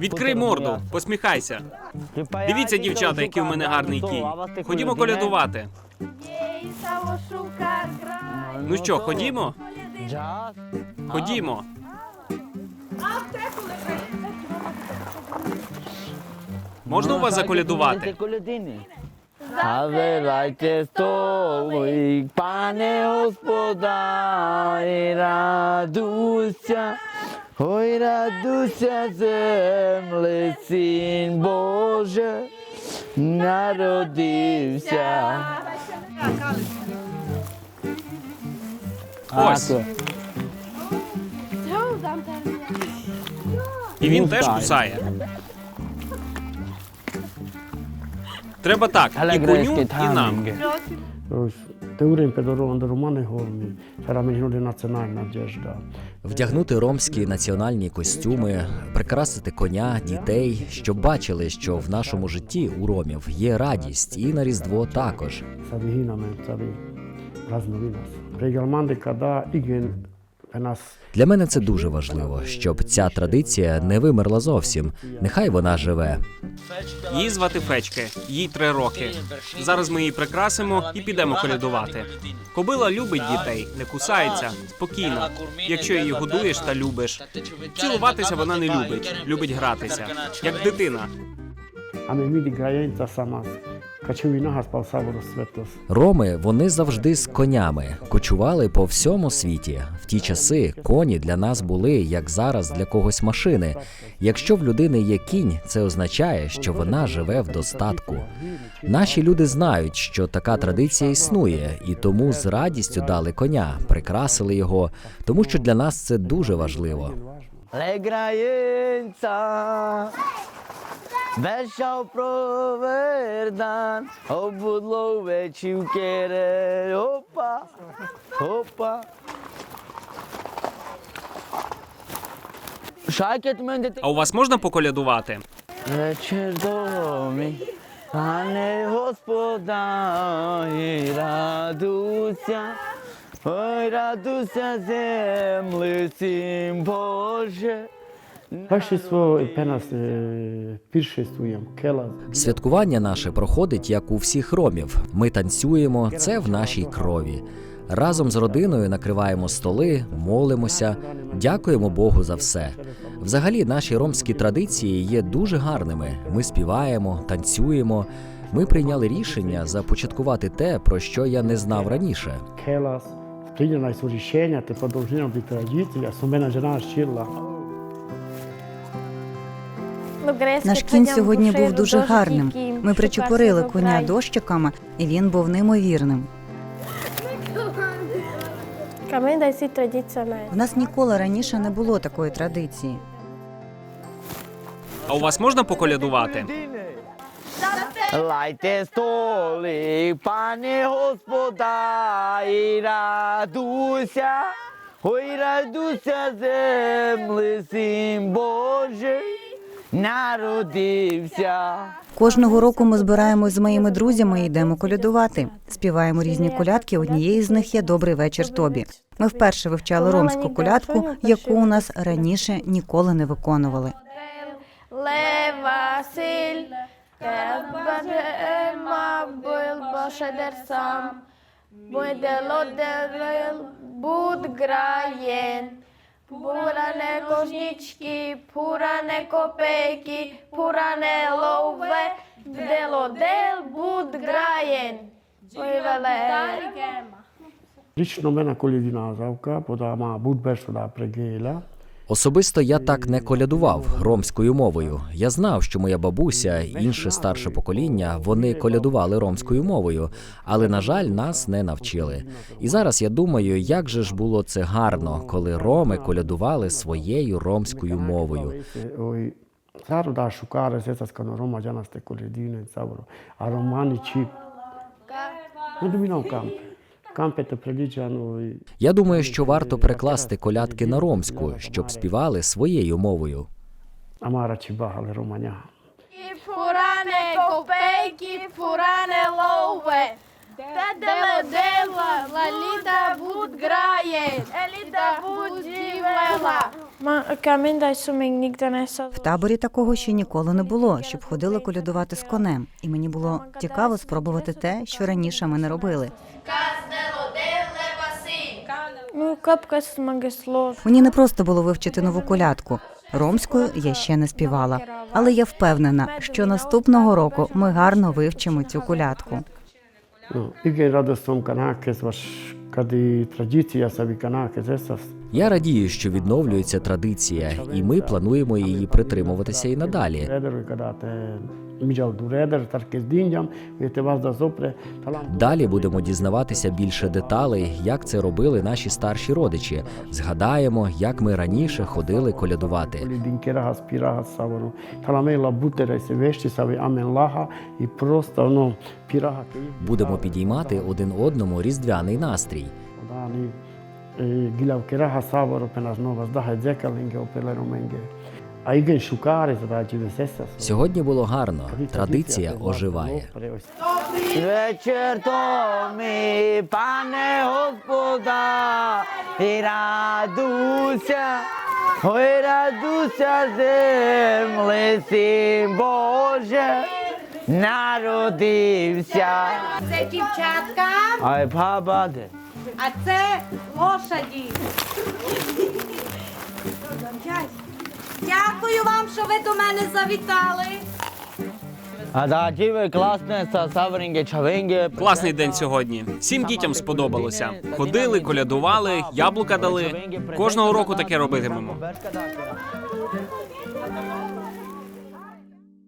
Відкрий морду, посміхайся. Дивіться, дівчата, який у мене гарний кінь. Ходімо колядувати. Ну що, ходімо? Ходімо. Можна у вас заколядувати? Завелайте столик, пане Господа, і радуйся, ой, радуйся, земле, син Боже, народився. Ось. І він теж кусає. Треба так, і коню, і нам. Holmi, c'era meno di nazionale надежда. Вдягнути ромські національні костюми, прикрасити коня, дітей, щоб бачили, що в нашому житті у ромів є радість, і на Різдво також. Kada igen penas Для мене це дуже важливо, щоб ця традиція не вимерла зовсім. Нехай вона живе. Її звати Фечки, їй три роки. Зараз ми її прикрасимо і підемо колядувати. Кобила любить дітей, не кусається, спокійно. Якщо її годуєш та любиш. Цілуватися вона не любить, любить гратися, як дитина. ame midi grajenca Роми вони завжди з конями кочували по всьому світі. В ті часи коні для нас були як зараз для когось машини. Якщо в людини є кінь, це означає, що вона живе в достатку. Наші люди знають, що така традиція існує, і тому з радістю дали коня, прикрасили його, тому що для нас це дуже важливо. Legrajenca, Veći u kere, opa, opa. Мене А у вас можна поколядувати? Вечір домі, пане Господа, і радуйся, ой, радуйся, земли, сім Боже. Pašistvo i penas e, piršestujem. Святкування наше проходить як у всіх ромів. Ми танцюємо, це в нашій крові. Разом з родиною накриваємо столи, молимося, дякуємо Богу за все. Взагалі, наші ромські традиції є дуже гарними. Ми співаємо, танцюємо. Ми прийняли рішення започаткувати те, про що я не знав раніше. Sprinjena su rješenja te podolžinom bi tradicija, su mena žena širla. Наш кінь сьогодні був дуже гарним. Ми причепурили коня дощиками, і він був неймовірним. У нас ніколи раніше не було такої традиції. А у вас можна поколядувати? Лайте столик, пане Господа, і радуйся, ой, радуйся, земли, син Божий, народився. Кожного року ми збираємось з моїми друзями і йдемо колядувати. Співаємо різні колядки. Однією з них є Добрий вечір тобі. Ми вперше вивчали ромську колядку, яку у нас раніше ніколи не виконували. Левасиль, сам, буде лодерил, буд граєн. Пуране кожнічки, пуране копейки, пуране лове, делодел буд граєн. Ой, мене коли mena подама budbeš da pregela. Особисто я так не колядував ромською мовою. Я знав, що моя бабуся інше старше покоління вони колядували ромською мовою, але на жаль, нас не навчили. І зараз я думаю, як же ж було це гарно, коли роми колядували своєю ромською мовою. Oi, Saru da šukare, secas kano Roma džanas te koljedine, saboro. A romani čip. Ne dominao kampe. Te Я думаю, що варто перекласти колядки на ромську, щоб співали своєю мовою. amara čibahale Romanja. Purane kopejki, purane love, Дело дела, лаліта буд грає, еліта буд дівела. В таборі такого ще ніколи не було, щоб ходили колядувати з конем. І мені було цікаво спробувати те, що раніше ми не робили. Ну, капка. Мені не просто було вивчити нову колядку. Ромською я ще не співала, але я впевнена, що наступного року ми гарно вивчимо цю колядку. Ну, kanakes, vaš kad i tradicija savi kanakes, esas, Я радію, що відновлюється традиція, і ми плануємо її притримуватися і надалі. Далі будемо дізнаватися більше деталей, як це робили наші старші родичі. Згадаємо, як ми раніше ходили колядувати. Будемо підіймати один одному різдвяний настрій. Gilav keraha penas novas daha dzekalinge opelero menge. A igen šukare za da će. Сьогодні було гарно. Традиція оживає. Вечір ми, пане Господа, і радуйся, ой, радуйся, земле, син Боже, народився. Це дівчатка, Ай, бабаде. А це лошаді. Дякую вам, що ви до мене завітали. Класний день сьогодні. Всім дітям сподобалося. Ходили, колядували, яблука дали. Кожного року таке робитимемо.